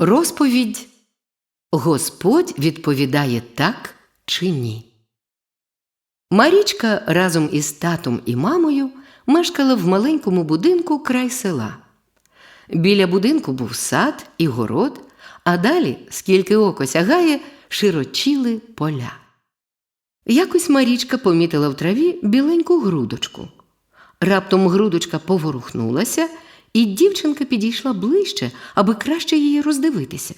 Розповідь Господь відповідає так чи ні. Марічка разом із татом і мамою мешкала в маленькому будинку край села. Біля будинку був сад і город, а далі, скільки око сягає, широчіли поля. Якось Марічка помітила в траві біленьку грудочку. Раптом грудочка поворухнулася, і дівчинка підійшла ближче, аби краще її роздивитися.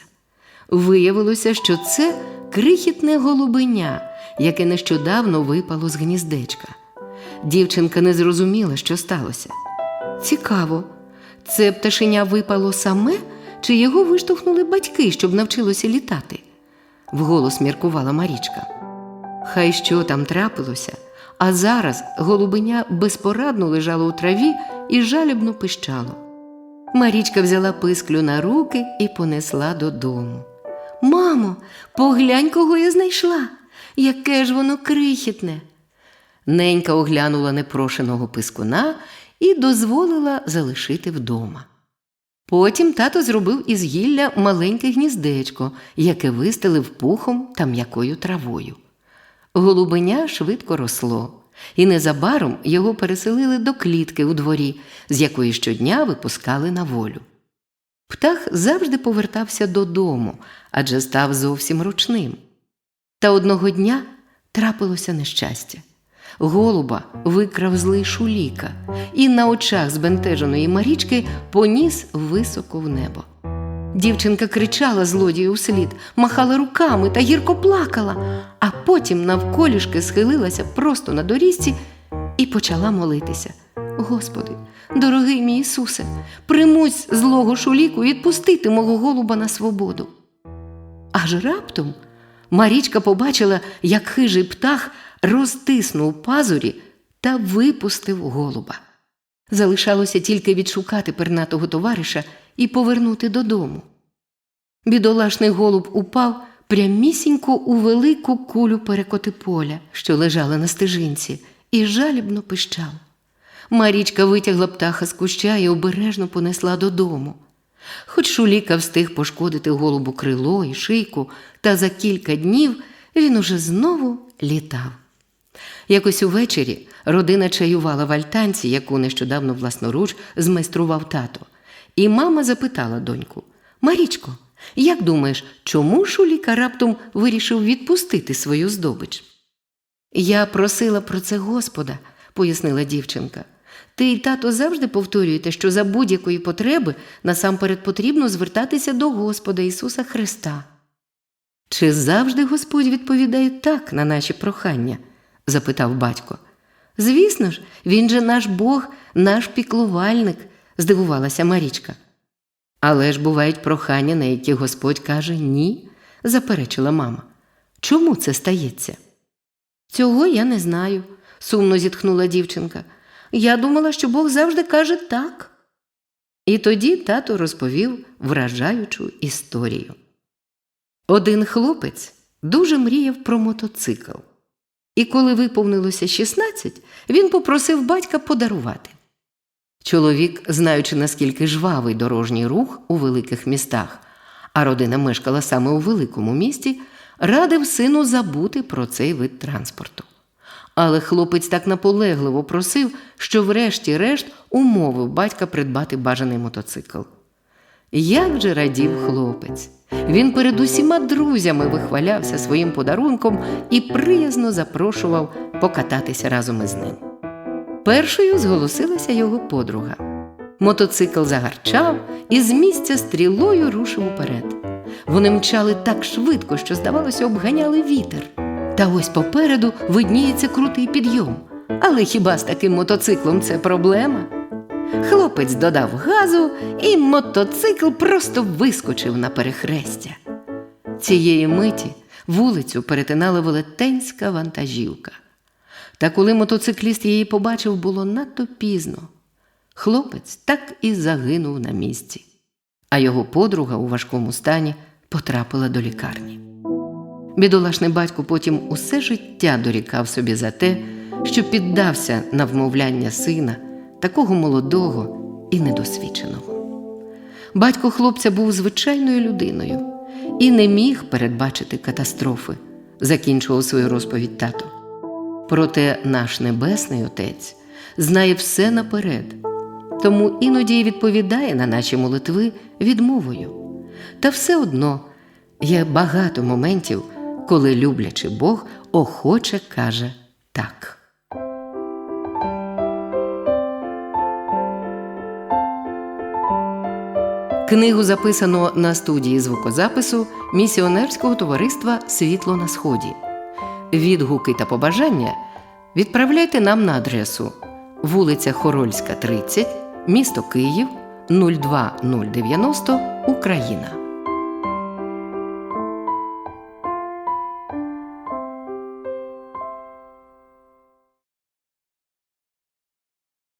Виявилося, що це крихітне голубеня, яке нещодавно випало з гніздечка. Дівчинка не зрозуміла, що сталося. Цікаво, це пташеня випало саме, чи його виштовхнули батьки, щоб навчилося літати? вголос міркувала Марічка. Хай що там трапилося, а зараз голубеня безпорадно лежало у траві і жалібно пищало. Марічка взяла писклю на руки і понесла додому. Мамо, поглянь, кого я знайшла. Яке ж воно крихітне. Ненька оглянула непрошеного пискуна і дозволила залишити вдома. Потім тато зробив із гілля маленьке гніздечко, яке вистелив пухом та м'якою травою. Голубеня швидко росло, і незабаром його переселили до клітки у дворі, з якої щодня випускали на волю. Птах завжди повертався додому, адже став зовсім ручним. Та одного дня трапилося нещастя. Голуба викрав злий шуліка і на очах збентеженої Марічки поніс високо в небо. Дівчинка кричала злодію вслід, махала руками та гірко плакала, а потім навколішки схилилася просто на доріжці і почала молитися. Господи, дорогий мій Ісусе, примусь злого шуліку і відпустити мого голуба на свободу. Аж раптом Марічка побачила, як хижий птах розтиснув пазурі та випустив голуба. Залишалося тільки відшукати пернатого товариша і повернути додому. Бідолашний голуб упав прямісінько у велику кулю перекоти поля, що лежала на стежинці, і жалібно пищав. Марічка витягла птаха з куща і обережно понесла додому. Хоч Шуліка встиг пошкодити голубу крило і шийку, та за кілька днів він уже знову літав. Якось увечері родина чаювала в альтанці, яку нещодавно власноруч змайстрував тато. І мама запитала доньку: Марічко, як думаєш, чому Шуліка раптом вирішив відпустити свою здобич? Я просила про це Господа, пояснила дівчинка. Ти і тато завжди повторюєте, що за будь-якої потреби насамперед потрібно звертатися до Господа Ісуса Христа. Чи завжди Господь відповідає так на наші прохання? запитав батько. Звісно ж, він же наш Бог, наш піклувальник, здивувалася Марічка. Але ж бувають прохання, на які Господь каже ні, заперечила мама. Чому це стається? Цього я не знаю, сумно зітхнула дівчинка. Я думала, що Бог завжди каже так. І тоді тато розповів вражаючу історію. Один хлопець дуже мріяв про мотоцикл. І коли виповнилося 16, він попросив батька подарувати. Чоловік, знаючи, наскільки жвавий дорожній рух у великих містах, а родина мешкала саме у великому місті, радив сину забути про цей вид транспорту. Але хлопець так наполегливо просив, що, врешті-решт, умовив батька придбати бажаний мотоцикл. Як же радів хлопець! Він перед усіма друзями вихвалявся своїм подарунком і приязно запрошував покататися разом із ним. Першою зголосилася його подруга. Мотоцикл загарчав і з місця стрілою рушив уперед. Вони мчали так швидко, що, здавалося, обганяли вітер. Та ось попереду видніється крутий підйом. Але хіба з таким мотоциклом це проблема? Хлопець додав газу, і мотоцикл просто вискочив на перехрестя. Цієї миті вулицю перетинала велетенська вантажівка. Та коли мотоцикліст її побачив, було надто пізно. Хлопець так і загинув на місці, а його подруга у важкому стані потрапила до лікарні. Бідолашний батько потім усе життя дорікав собі за те, що піддався на вмовляння сина, такого молодого і недосвідченого. Батько хлопця був звичайною людиною і не міг передбачити катастрофи, закінчував свою розповідь тато. Проте наш Небесний Отець знає все наперед, тому іноді й відповідає на наші молитви відмовою. Та все одно є багато моментів, коли люблячий Бог охоче каже так. Книгу записано на студії звукозапису місіонерського товариства Світло на Сході. Відгуки та побажання відправляйте нам на адресу вулиця Хорольська, 30, місто Київ 02090 Україна.